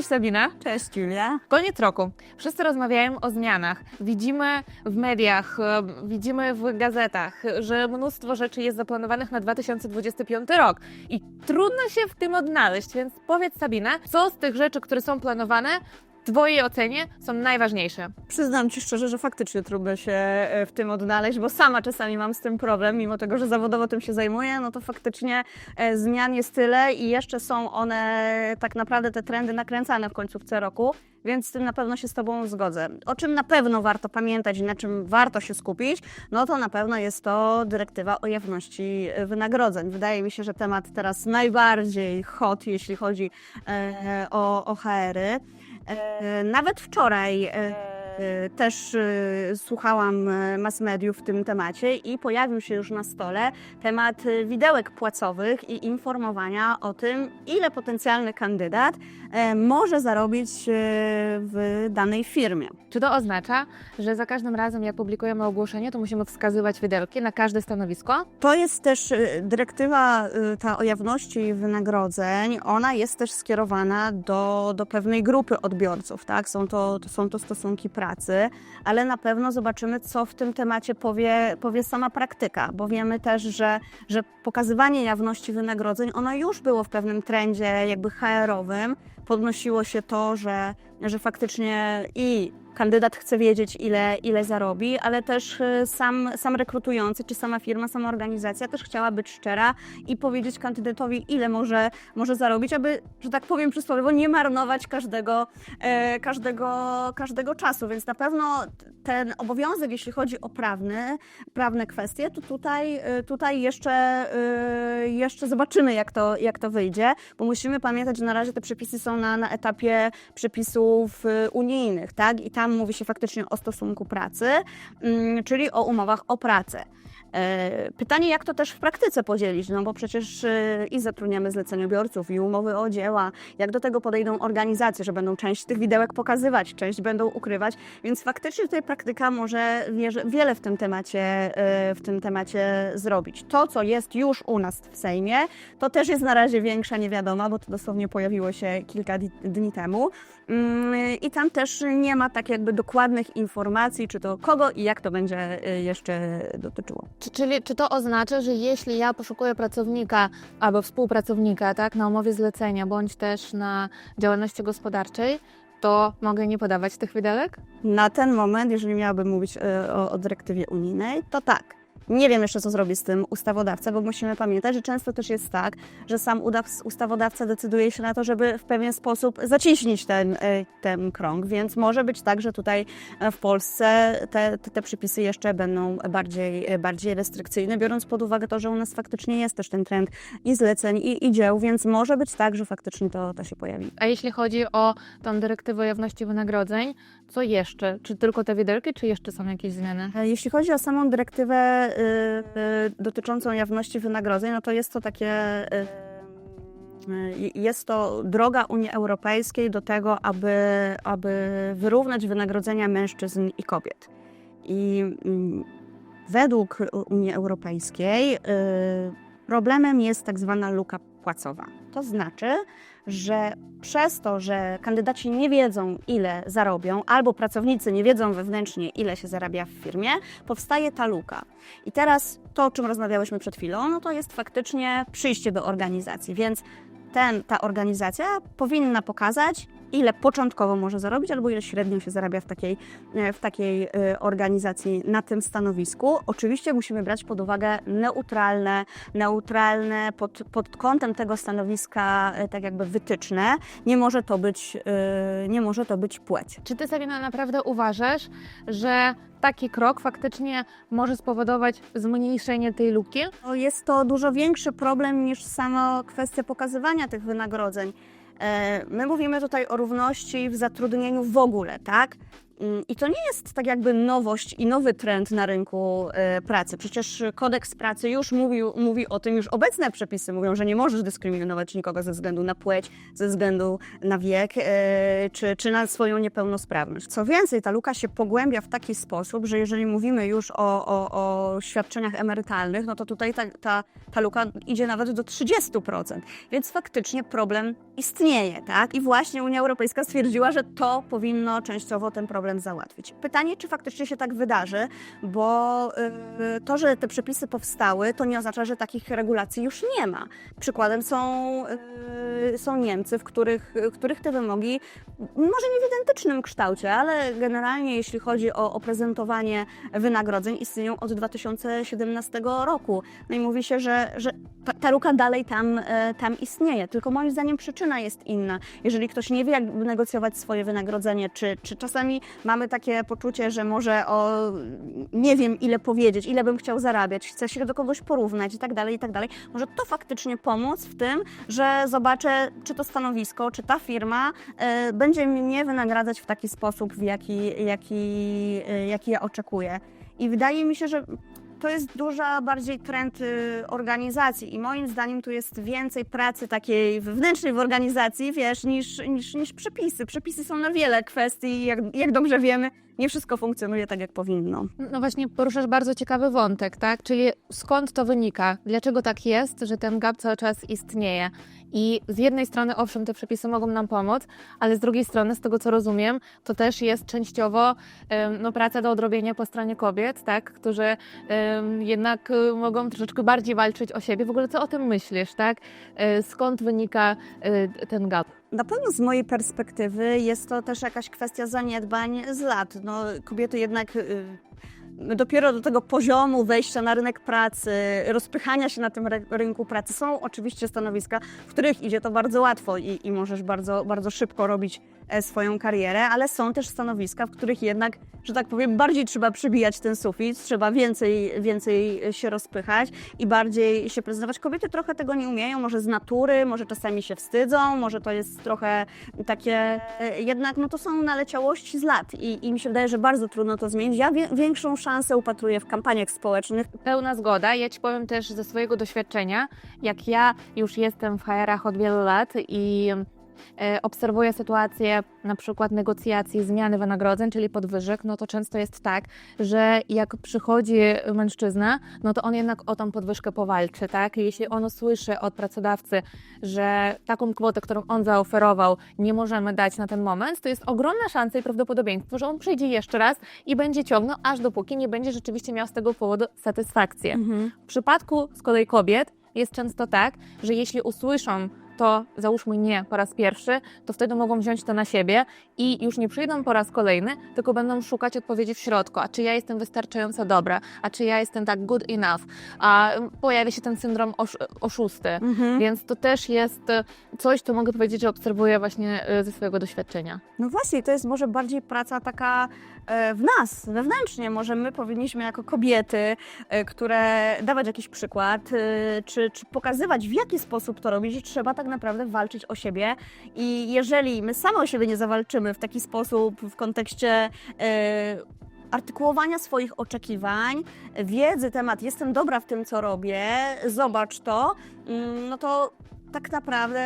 Cześć Sabina. Cześć Julia. Koniec roku. Wszyscy rozmawiają o zmianach. Widzimy w mediach, e, widzimy w gazetach, że mnóstwo rzeczy jest zaplanowanych na 2025 rok i trudno się w tym odnaleźć, więc powiedz Sabina, co z tych rzeczy, które są planowane, w Twojej ocenie są najważniejsze? Przyznam Ci szczerze, że faktycznie trudno się e, w tym odnaleźć, bo sama czasami mam z tym problem, mimo tego, że zawodowo tym się zajmuję, no to faktycznie e, zmian jest tyle i jeszcze są one tak naprawdę te trendy nakręcane w końcówce roku, więc z tym na pewno się z Tobą zgodzę. O czym na pewno warto pamiętać i na czym warto się skupić, no to na pewno jest to dyrektywa o jawności e, wynagrodzeń. Wydaje mi się, że temat teraz najbardziej hot, jeśli chodzi e, o, o HR-y. E, Nawet wczoraj e, też e, słuchałam e, mass mediów w tym temacie i pojawił się już na stole temat widełek płacowych i informowania o tym, ile potencjalny kandydat może zarobić w danej firmie. Czy to oznacza, że za każdym razem, jak publikujemy ogłoszenie, to musimy wskazywać widełki na każde stanowisko? To jest też y, dyrektywa y, ta o jawności wynagrodzeń, ona jest też skierowana do, do pewnej grupy odbiorców, tak? Są to, to są to stosunki pracy, ale na pewno zobaczymy, co w tym temacie powie, powie sama praktyka, bo wiemy też, że, że pokazywanie jawności wynagrodzeń, ono już było w pewnym trendzie jakby HR-owym, podnosiło się to, że, że faktycznie i kandydat chce wiedzieć, ile, ile zarobi, ale też y, sam, sam rekrutujący, czy sama firma, sama organizacja też chciała być szczera i powiedzieć kandydatowi, ile może, może zarobić, aby, że tak powiem przysłowiowo, nie marnować każdego, e, każdego, każdego czasu. Więc na pewno ten obowiązek, jeśli chodzi o prawny, prawne kwestie, to tutaj, y, tutaj jeszcze, y, jeszcze zobaczymy, jak to, jak to wyjdzie, bo musimy pamiętać, że na razie te przepisy są na, na etapie przepisów unijnych, tak? I tam mówi się faktycznie o stosunku pracy, mm, czyli o umowach o pracę. E, Pytanie, jak to też w praktyce podzielić, no bo przecież y, i zatrudniamy zleceniobiorców, i umowy o dzieła, jak do tego podejdą organizacje, że będą część tych widełek pokazywać, część będą ukrywać, więc faktycznie tutaj praktyka może wiele w tym temacie, y, w tym temacie zrobić. To, co jest już u nas w Sejmie, to też jest na razie większa niewiadoma, bo to dosłownie pojawiło się kilka dni temu. Mm, I tam też nie ma tak jakby dokładnych informacji, czy to kogo i jak to będzie y, jeszcze dotyczyło. Czy, czyli, czy to oznacza, że jeśli ja poszukuję pracownika albo współpracownika tak, na umowie zlecenia bądź też na działalności gospodarczej, to mogę nie podawać tych widełek? Na ten moment, jeżeli miałabym mówić e, o, o dyrektywie unijnej, to tak. Nie wiem jeszcze, co zrobi z tym ustawodawca, bo musimy pamiętać, że często też jest tak, że sam ustawodawca decyduje się na to, żeby w pewien sposób zaciśnić ten, e, ten krąg, więc może być tak, że tutaj e, w Polsce te, te, przepisy jeszcze będą bardziej, e, bardziej restrykcyjne, biorąc pod uwagę to, że u nas faktycznie jest też ten trend i zleceń, i, i dzieł, więc może być tak, że faktycznie to, to się pojawi. A jeśli chodzi o tą dyrektywę jawności wynagrodzeń, co jeszcze? Czy tylko te widełki, czy jeszcze są jakieś zmiany? E, Jeśli chodzi o samą dyrektywę y, y, dotyczącą jawności wynagrodzeń, no to jest to takie. y, y, Jest to droga Unii Europejskiej do tego, aby, aby wyrównać wynagrodzenia mężczyzn i kobiet. I mm, według Unii Europejskiej y, problemem jest tak zwana luka płacowa. To znaczy, że przez to, że kandydaci nie wiedzą, ile zarobią, albo pracownicy nie wiedzą wewnętrznie, ile się zarabia w firmie, powstaje ta luka. I teraz to, o czym rozmawiałyśmy przed chwilą, no to jest faktycznie przyjście do organizacji, więc ten, ta organizacja powinna pokazać, ile początkowo może zarobić, albo ile średnio się zarabia w takiej, e, w takiej e, organizacji na tym stanowisku. Oczywiście musimy brać pod uwagę neutralne, neutralne pod, pod kątem tego stanowiska e, tak jakby wytyczne. Nie może to być, nie może to być płeć. Czy ty, Sabina, naprawdę uważasz, że taki krok faktycznie może spowodować zmniejszenie tej luki? No, Jest to dużo większy problem niż sama kwestia pokazywania tych wynagrodzeń. E, My mówimy tutaj o równości w zatrudnieniu w ogóle, tak? Mm, I to nie jest tak jakby nowość i nowy trend na rynku e, pracy. Przecież kodeks pracy już mówił, mówi o tym, już obecne przepisy mówią, że nie możesz dyskryminować nikogo ze względu na płeć, ze względu na wiek e, czy, czy na swoją niepełnosprawność. Co więcej, ta luka się pogłębia w taki sposób, że jeżeli mówimy już o, o, o świadczeniach emerytalnych, no to tutaj ta, ta, ta luka idzie nawet do 30%. Więc faktycznie problem istnieje, tak? I właśnie Unia Europejska stwierdziła, że to powinno częściowo ten problem załatwić. Pytanie, czy faktycznie się tak wydarzy, bo y, to, że te przepisy powstały, to nie oznacza, że takich regulacji już nie ma. Przykładem są, y, są Niemcy, w których, w których te wymogi, może nie w identycznym kształcie, ale generalnie jeśli chodzi o, o prezentowanie wynagrodzeń, istnieją od 2017 roku. No i mówi się, że, że ta, luka dalej tam, tam istnieje. Tylko moim zdaniem przyczyna jest inna. Jeżeli ktoś nie wie, jak negocjować swoje wynagrodzenie, czy, czy czasami mamy takie poczucie, że może o nie wiem ile powiedzieć, ile bym chciał zarabiać, chcę się do kogoś porównać i tak dalej, i tak dalej, może to faktycznie pomóc w tym, że zobaczę, czy to stanowisko, czy ta firma e, będzie mnie wynagradzać w taki sposób, w jaki, jaki, e, jaki ja oczekuję. I wydaje mi się, że to jest duża bardziej trend y, organizacji i moim zdaniem tu jest więcej pracy takiej wewnętrznej w organizacji, wiesz, niż, niż, niż przepisy. Przepisy są na wiele kwestii, jak, jak dobrze wiemy, nie wszystko funkcjonuje tak, jak powinno. No właśnie poruszasz bardzo ciekawy wątek, tak? Czyli skąd to wynika? Dlaczego tak jest, że ten gap cały czas istnieje? I z jednej strony, owszem, te przepisy mogą nam pomóc, ale z drugiej strony, z tego co rozumiem, to też jest częściowo no, praca do odrobienia po stronie kobiet, tak? Którzy em, jednak y, mogą troszeczkę bardziej walczyć o siebie. W ogóle co o tym myślisz, tak? E, Skąd wynika y, ten gap? Na pewno z mojej perspektywy jest to też jakaś kwestia zaniedbań z lat. No, kobiety jednak y, dopiero do tego poziomu wejścia na rynek pracy, rozpychania się na tym ry- rynku pracy są oczywiście stanowiska, w których idzie to bardzo łatwo i, i możesz bardzo, bardzo szybko robić swoją karierę, ale są też stanowiska, w których jednak, że tak powiem, bardziej trzeba przybijać ten sufit, trzeba więcej, więcej się rozpychać i bardziej się prezentować. Kobiety trochę tego nie umieją, może z natury, może czasami się wstydzą, może to jest trochę takie, e, jednak no to są naleciałości z lat i, i mi się wydaje, że bardzo trudno to zmienić. Ja wie, większą szansę upatruję w kampaniach społecznych, Pełna zgoda. Ja Ci powiem też ze swojego doświadczenia, jak ja już jestem w HR-ach od wielu lat i e, obserwuję sytuację na przykład negocjacji zmiany wynagrodzeń, czyli podwyżek, no to często jest tak, że jak przychodzi mężczyzna, no to on jednak o tą podwyżkę powalczy, tak? Jeśli on słyszy od pracodawcy, że taką kwotę, którą on zaoferował, nie możemy dać na ten moment, to jest ogromna szansa i prawdopodobieństwo, że on przyjdzie jeszcze raz i będzie ciągnął, aż dopóki nie będzie rzeczywiście miał z tego powodu satysfakcję. W przypadku z kolei kobiet jest często tak, że jeśli usłyszą to, załóżmy nie po raz pierwszy, to wtedy mogą wziąć to na siebie i już nie przyjdą po raz kolejny, tylko będą szukać odpowiedzi w środku. A czy ja jestem wystarczająco dobra? A czy ja jestem tak good enough? A mm, pojawia się ten syndrom osz oszusty. Mhm. Więc to też jest e, coś, co mogę powiedzieć, że obserwuję właśnie e, ze swojego doświadczenia. No właśnie, to jest może bardziej praca taka e, w nas, wewnętrznie. Może my powinniśmy jako kobiety, które dawać jakiś przykład, czy, czy pokazywać w jaki sposób to robić i trzeba tak naprawdę walczyć o siebie. I jeżeli my same o siebie nie zawalczymy w taki sposób w kontekście e, artykułowania swoich oczekiwań, wiedzy, temat jestem dobra w tym, co robię, zobacz to, mm, no to tak naprawdę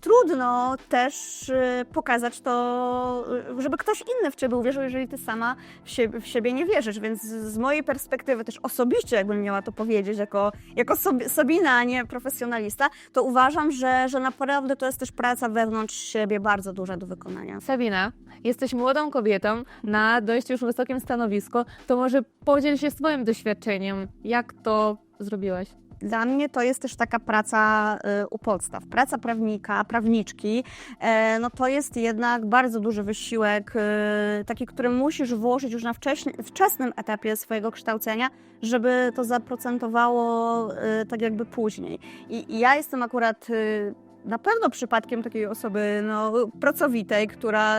trudno też y, pokazać to, y, żeby ktoś inny w ciebie uwierzył, jeżeli ty sama w siebie, w siebie nie wierzysz. Więc z mojej perspektywy też osobiście, jakbym miała to powiedzieć, jako, jako sob- Sabina, a nie profesjonalista, to uważam, że, że naprawdę to jest też praca wewnątrz siebie bardzo duża do wykonania. Sabina, jesteś młodą kobietą na dość już wysokim stanowisku, to może podziel się swoim doświadczeniem. Jak to zrobiłaś? Dla mnie to jest też taka praca y, u podstaw. Praca prawnika, prawniczki, e, no to jest jednak bardzo duży wysiłek, y, taki, który musisz włożyć już na wczesnym etapie swojego kształcenia, żeby to zaprocentowało y, tak jakby później. I, ja jestem akurat na pewno przypadkiem takiej osoby no, pracowitej, która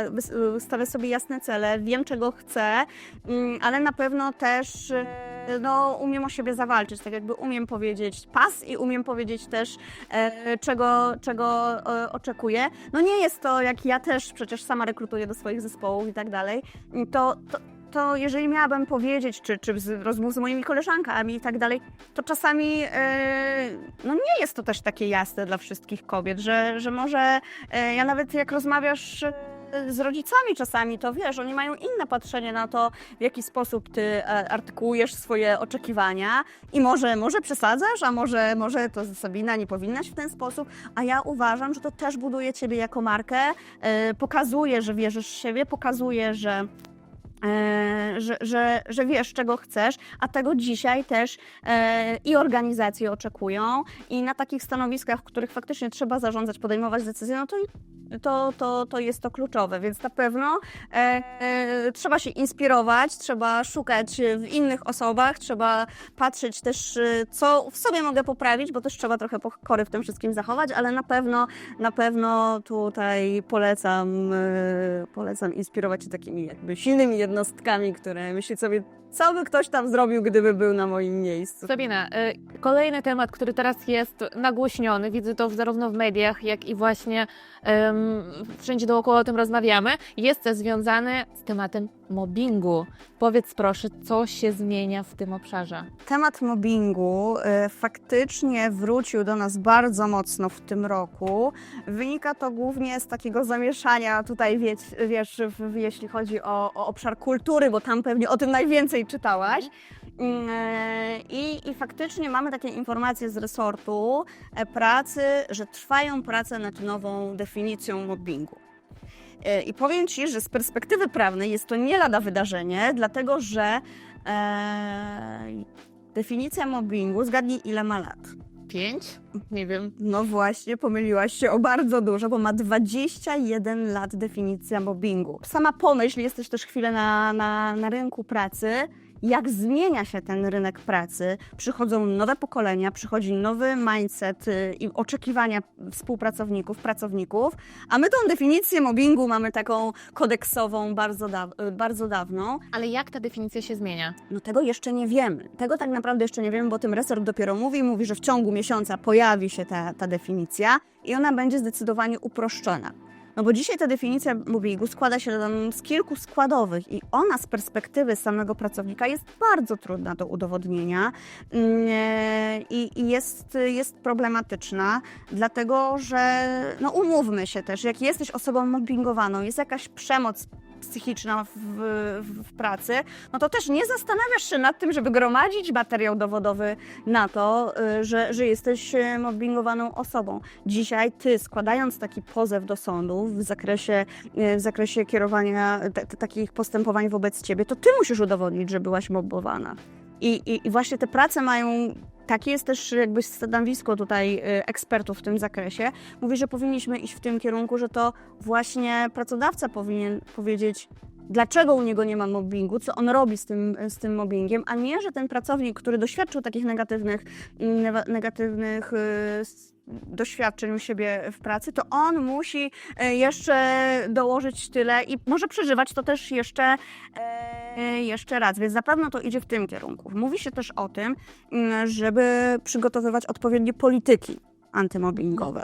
stawia sobie jasne cele, wiem czego chcę, mm, ale na pewno też e, no, umiem o siebie zawalczyć, tak jakby umiem powiedzieć pas i umiem powiedzieć też, e, czego, czego e, oczekuję. No nie jest to, jak ja też przecież sama rekrutuję do swoich zespołów i tak dalej, to, to, to jeżeli miałabym powiedzieć, czy, czy z rozmów z moimi koleżankami i tak dalej, to czasami e, no nie jest to też takie jasne dla wszystkich kobiet, że, że może e, ja nawet jak rozmawiasz e, z rodzicami czasami, to wiesz, oni mają inne patrzenie na to, w jaki sposób ty artykułujesz swoje oczekiwania i może, może przesadzasz, a może, może to Sabina nie powinnaś w ten sposób, a ja uważam, że to też buduje ciebie jako markę, pokazuje, że wierzysz w siebie, pokazuje, że że, że, że wiesz, czego chcesz, a tego dzisiaj też e, i organizacje oczekują. I na takich stanowiskach, w których faktycznie trzeba zarządzać, podejmować decyzje, no to, to, to, to jest to kluczowe, więc na pewno e, e, trzeba się inspirować, trzeba szukać w innych osobach, trzeba patrzeć też, e, co w sobie mogę poprawić, bo też trzeba trochę pokory w tym wszystkim zachować, ale na pewno, na pewno tutaj polecam, e, polecam inspirować się takimi jakby silnymi jednostkami, które myśli sobie, co by ktoś tam zrobił, gdyby był na moim miejscu. Sabina, y, kolejny temat, który teraz jest nagłośniony, widzę to zarówno w mediach, jak i właśnie em, wszędzie dookoła o tym rozmawiamy, jest związany z tematem mobbingu. Powiedz proszę, co się zmienia w tym obszarze? Temat mobbingu e, faktycznie wrócił do nas bardzo mocno w tym roku. Wynika to głównie z takiego zamieszania tutaj, wiesz, w, jeśli chodzi o, o obszar kultury, bo tam pewnie o tym najwięcej czytałaś. Mm, e, I, I faktycznie mamy takie informacje z resortu e, pracy, że trwają prace nad nową definicją mobbingu. E, I powiem Ci, że z perspektywy prawnej jest to nie lada wydarzenie, dlatego że e, definicja mobbingu, zgadnij ile ma lat. Pięć? Nie wiem. No właśnie, pomyliłaś się o bardzo dużo, bo ma 21 lat definicja mobbingu. Sama pomyśl, jesteś też chwilę na, na, na rynku pracy, jak zmienia się ten rynek pracy, przychodzą nowe pokolenia, przychodzi nowy mindset y, i oczekiwania współpracowników, pracowników, a my tą definicję mobbingu mamy taką kodeksową bardzo, da, y, bardzo dawną. Ale jak ta definicja się zmienia? No tego jeszcze nie wiemy. Tego tak naprawdę jeszcze nie wiemy, bo tym resort dopiero mówi, mówi, że w ciągu miesiąca pojawi się ta, ta definicja i ona będzie zdecydowanie uproszczona. No bo dzisiaj ta definicja mobbingu składa się z kilku składowych i ona z perspektywy samego pracownika jest bardzo trudna do udowodnienia mm, e, i jest, jest problematyczna, dlatego że, no umówmy się też, jak jesteś osobą mobbingowaną, jest jakaś przemoc psychiczna w, w, pracy, no to też nie zastanawiasz się nad tym, żeby gromadzić materiał dowodowy na to, y, że, że jesteś y, mobbingowaną osobą. Dzisiaj ty, składając taki pozew do sądu w zakresie, y, w zakresie kierowania takich postępowań wobec ciebie, to ty musisz udowodnić, że byłaś mobbowana. I, i, I właśnie te prace mają takie jest też jakby stanowisko tutaj y, ekspertów w tym zakresie. Mówi, że powinniśmy iść w tym kierunku, że to właśnie pracodawca powinien powiedzieć, dlaczego u niego nie ma mobbingu, co on robi z tym, z tym mobbingiem, a nie, że ten pracownik, który doświadczył takich negatywnych, mm, negatywnych y, doświadczeń u siebie w pracy, to on musi y, jeszcze dołożyć tyle i może przeżywać to też jeszcze, e, jeszcze raz, więc na pewno to idzie w tym kierunku. Mówi się też o tym, mm, żeby przygotowywać odpowiednie polityki antymobbingowe.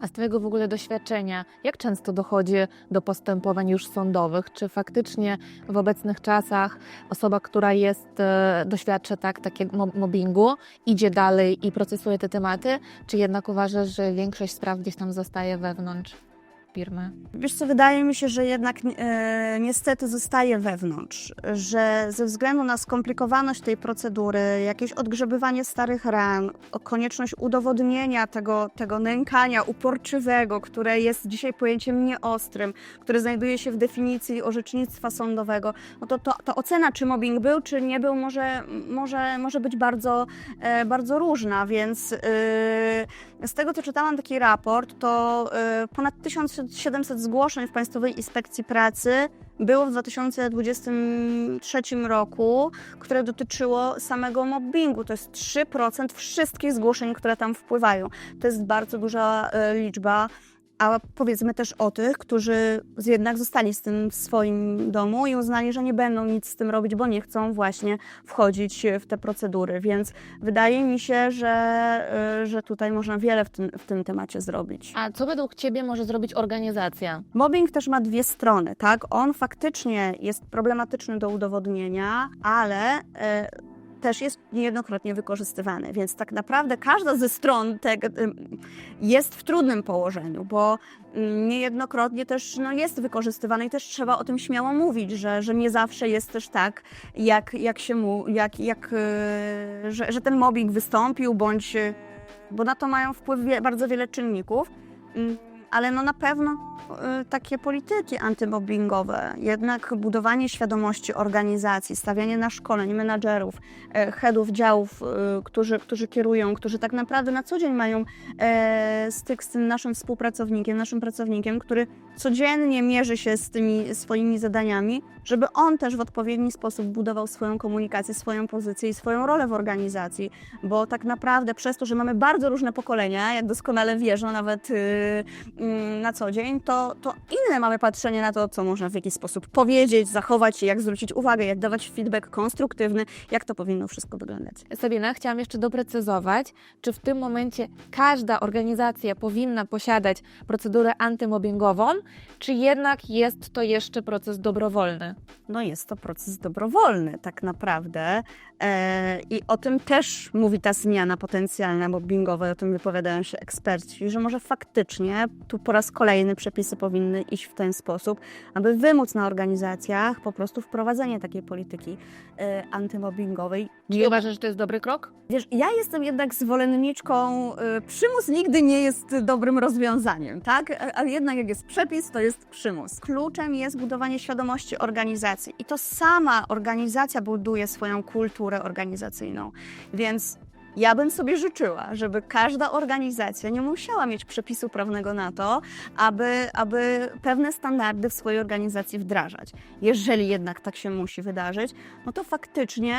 A z Twojego w ogóle doświadczenia, jak często dochodzi do postępowań już sądowych? Czy faktycznie w obecnych czasach osoba, która jest, e, doświadcza tak, takiego mob- mobbingu, idzie dalej i procesuje te tematy, czy jednak uważasz, że większość spraw gdzieś tam zostaje wewnątrz firmy? Wiesz co, wydaje mi się, że jednak e, niestety zostaje wewnątrz, że ze względu na skomplikowaność tej procedury, jakieś odgrzebywanie starych ran, konieczność udowodnienia tego, tego nękania uporczywego, które jest dzisiaj pojęciem nieostrym, które znajduje się w definicji orzecznictwa sądowego, no to, to, to ocena, czy mobbing był, czy nie był, może, może, może być bardzo, e, bardzo różna, więc e, z tego, co czytałam taki raport, to e, ponad 1700 zgłoszeń w Państwowej Inspekcji Pracy było w 2023 roku, które dotyczyło samego mobbingu. To jest 3% wszystkich zgłoszeń, które tam wpływają. To jest bardzo duża e, liczba. A powiedzmy też o tych, którzy z- jednak zostali z tym w swoim domu i uznali, że nie będą nic z tym robić, bo nie chcą właśnie wchodzić w te procedury. Więc wydaje mi się, że, y, że tutaj można wiele w tym, w tym temacie zrobić. A co według Ciebie może zrobić organizacja? Mobbing też ma dwie strony, tak? On faktycznie jest problematyczny do udowodnienia, ale e, też jest niejednokrotnie wykorzystywany, więc tak naprawdę każda ze stron tego, ym, jest w trudnym położeniu, bo ym, niejednokrotnie też no, jest wykorzystywany i też trzeba o tym śmiało mówić, że, że nie zawsze jest też tak, jak, jak się mu, jak, jak, e, że, że ten mobbing wystąpił, bądź, bo na to mają wpływ bardzo wiele czynników. Ale no na pewno y, takie polityki antymobbingowe, jednak budowanie świadomości organizacji, stawianie na szkoleń menadżerów, e, headów działów, y, którzy, którzy kierują, którzy tak naprawdę na co dzień mają e, styk z tym naszym współpracownikiem, naszym pracownikiem, który codziennie mierzy się z tymi swoimi zadaniami, żeby on też w odpowiedni sposób budował swoją komunikację, swoją pozycję i swoją rolę w organizacji, bo tak naprawdę przez to, że mamy bardzo różne pokolenia, jak doskonale wiesz, no nawet y, mm, na co dzień, to, to inne mamy patrzenie na to, co można w jakiś sposób powiedzieć, zachować się, jak zwrócić uwagę, jak dawać feedback konstruktywny, jak to powinno wszystko wyglądać. Sabina, chciałam jeszcze doprecyzować, czy w tym momencie każda organizacja powinna posiadać procedurę antymobbingową, czy jednak jest to jeszcze proces dobrowolny? No jest to proces dobrowolny tak naprawdę e, i o tym też mówi ta zmiana potencjalna mobbingowa, o tym wypowiadają się eksperci, że może faktycznie tu po raz kolejny przepisy powinny iść w ten sposób, aby wymóc na organizacjach po prostu wprowadzenie takiej polityki e, antymobbingowej. Czy uważasz, że to jest dobry krok? Wiesz, ja jestem jednak zwolenniczką, y, przymus nigdy nie jest dobrym rozwiązaniem, tak? A- Ale jednak jak jest przepis, to jest przymus. Kluczem jest budowanie świadomości organizacji i to sama organizacja buduje swoją kulturę organizacyjną, więc ja bym sobie życzyła, żeby każda organizacja nie musiała mieć przepisu prawnego na to, aby, aby pewne standardy w swojej organizacji wdrażać. Jeżeli jednak tak się musi wydarzyć, no to faktycznie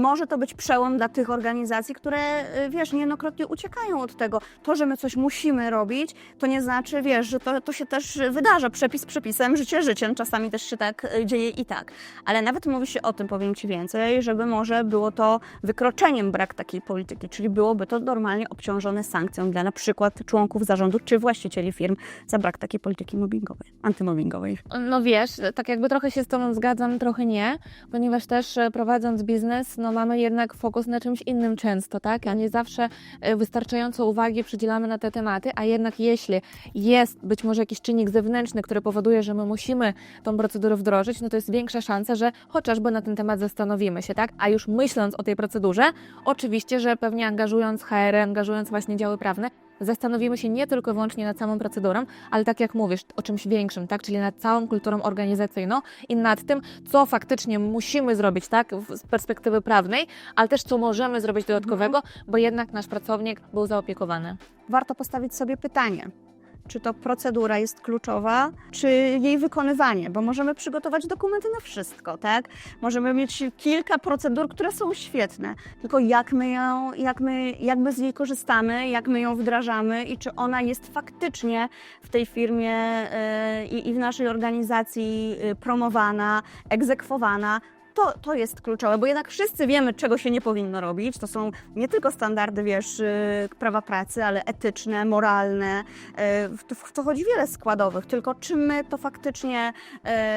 może to być przełom dla tych organizacji, które, y, wiesz, niejednokrotnie uciekają od tego. To, że my coś musimy robić, to nie znaczy, wiesz, że to, to się też wydarza. Przepis przepisem, życie życiem. Czasami też się tak y, dzieje i tak. Ale nawet mówi się o tym, powiem Ci więcej, żeby może było to wykroczeniem brak takiej polityki, czyli byłoby to normalnie obciążone sankcją dla na przykład członków zarządu czy właścicieli firm za brak takiej polityki mobbingowej, antymobbingowej. No wiesz, tak jakby trochę się z Tobą zgadzam, trochę nie, ponieważ też e, prowadząc biznes, no mamy jednak fokus na czymś innym często, tak? A nie zawsze e, wystarczająco uwagi przydzielamy na te tematy, a jednak jeśli jest być może jakiś czynnik zewnętrzny, który powoduje, że my musimy tą procedurę wdrożyć, no to jest większa szansa, że chociażby na ten temat zastanowimy się, tak? A już myśląc o tej procedurze, oczywiście, że pewnie angażując HR, angażując właśnie działy prawne, zastanowimy się nie tylko wyłącznie nad samą procedurą, ale tak jak mówisz, o czymś większym, tak? Czyli nad całą kulturą organizacyjną i nad tym, co faktycznie musimy zrobić, tak? Z perspektywy prawnej, ale też co możemy zrobić dodatkowego, bo jednak nasz pracownik był zaopiekowany. warto postawić sobie pytanie, czy to procedura jest kluczowa, czy jej wykonywanie, bo możemy przygotować dokumenty na wszystko, tak? Możemy mieć kilka procedur, które są świetne, tylko jak my, ją, jak my, jak my z niej korzystamy, jak my ją wdrażamy i czy ona jest faktycznie w tej firmie e, i, w naszej organizacji e, promowana, egzekwowana. To, to jest kluczowe, bo jednak wszyscy wiemy, czego się nie powinno robić. To są nie tylko standardy, wiesz, y, prawa pracy, ale etyczne, moralne. Y, W to, chodzi wiele składowych, tylko czy my to faktycznie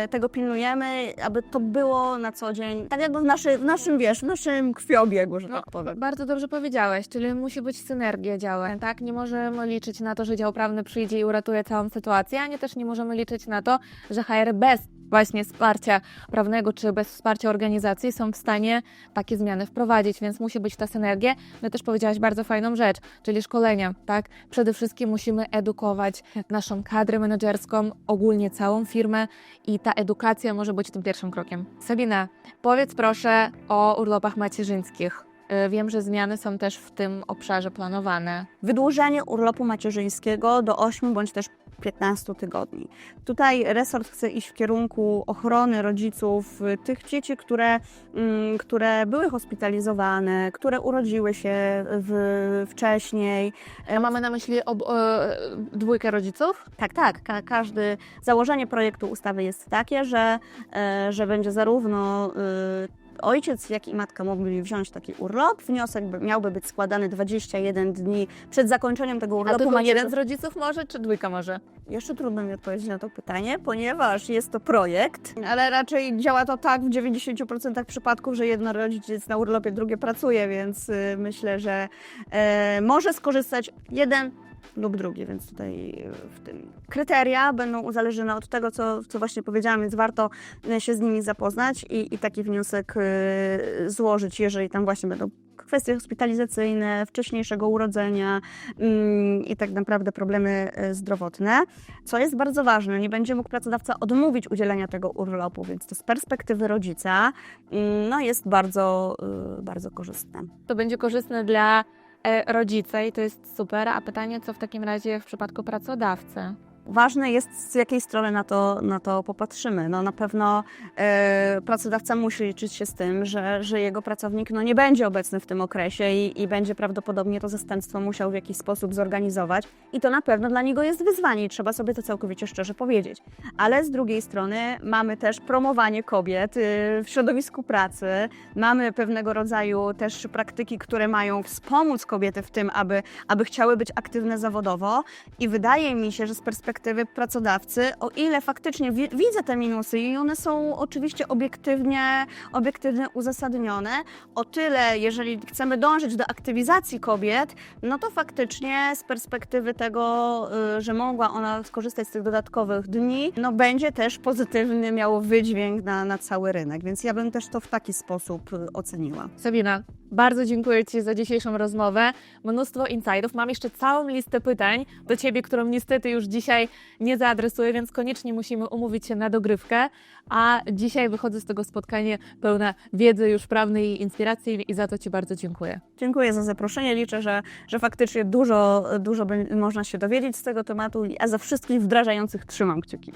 y, tego pilnujemy, aby to było na co dzień, tak jakby w, naszy, w naszym, wiesz, w naszym krwiobiegu, że No, tak powiem. Bardzo dobrze powiedziałeś, czyli musi być synergia działań, tak? Nie możemy liczyć na to, że dział prawny przyjdzie i uratuje całą sytuację, ani też nie możemy liczyć na to, że HR bez właśnie wsparcia prawnego czy bez wsparcia organizacji są w stanie takie zmiany wprowadzić, więc musi być ta synergia. No też powiedziałaś bardzo fajną rzecz, czyli szkolenia, tak? Przede wszystkim musimy edukować naszą kadrę menedżerską, ogólnie całą firmę i ta edukacja może być tym pierwszym krokiem. Sabina, powiedz proszę o urlopach macierzyńskich. Y, Wiem, że zmiany są też w tym obszarze planowane. Wydłużenie urlopu macierzyńskiego do 8 bądź też 15 tygodni. Tutaj resort chce iść w kierunku ochrony rodziców y, tych dzieci, które, mm, które były hospitalizowane, które urodziły się w, wcześniej. Mamy na myśli ob, e, dwójkę rodziców? Tak, tak. Ka- każdy założenie projektu ustawy jest takie, że, e, że będzie zarówno y, ojciec, jak i matka mogli wziąć taki urlop. Wniosek by, miałby być składany 21 dni przed zakończeniem tego A urlopu. tylko Macie- jeden z rodziców może, czy dwójka może? Jeszcze trudno mi odpowiedzieć na to pytanie, ponieważ jest to projekt, ale raczej działa to tak w 90% przypadków, że jedno rodzic jest na urlopie, drugie pracuje, więc y, myślę, że e, może skorzystać jeden lub drugi, więc tutaj y, w tym kryteria będą uzależnione od tego, co, co właśnie powiedziałam, więc warto y, się z nimi zapoznać i, i taki wniosek y, złożyć, jeżeli tam właśnie będą kwestie hospitalizacyjne, wcześniejszego urodzenia mm, i tak naprawdę problemy zdrowotne. Co jest bardzo ważne, nie będzie mógł pracodawca odmówić udzielenia tego urlopu, więc to z perspektywy rodzica mm, no, jest bardzo, y, bardzo korzystne. To będzie korzystne dla e, rodzica i to jest super. A pytanie, co w takim razie w przypadku pracodawcy? Ważne jest, z jakiej strony na to, na to popatrzymy. No, na pewno e, pracodawca musi liczyć się z tym, że, że jego pracownik no, nie będzie obecny w tym okresie i, i będzie prawdopodobnie to zastępstwo musiał w jakiś sposób zorganizować. I to na pewno dla niego jest wyzwanie i trzeba sobie to całkowicie szczerze powiedzieć. Ale z drugiej strony mamy też promowanie kobiet y, w środowisku pracy. Mamy pewnego rodzaju też praktyki, które mają wspomóc kobiety w tym, aby, aby chciały być aktywne zawodowo. I wydaje mi się, że z perspektywy pracodawcy, o ile faktycznie wi- widzę te minusy i one są oczywiście obiektywnie, obiektywnie uzasadnione, o tyle, jeżeli chcemy dążyć do aktywizacji kobiet, no to faktycznie z perspektywy tego, y, że mogła ona skorzystać z tych dodatkowych dni, no będzie też pozytywny miało wydźwięk na, na cały rynek, więc ja bym też to w taki sposób y, oceniła. Sabina, bardzo dziękuję Ci za dzisiejszą rozmowę. Mnóstwo insightów. Mam jeszcze całą listę pytań do Ciebie, którą niestety już dzisiaj nie zaadresuję, więc koniecznie musimy umówić się na dogrywkę. A dzisiaj wychodzę z tego spotkania pełna wiedzy już prawnej i inspiracji i za to Ci bardzo dziękuję. Dziękuję za zaproszenie. Liczę, że, że faktycznie dużo, dużo można się dowiedzieć z tego tematu, a za wszystkich wdrażających trzymam kciuki.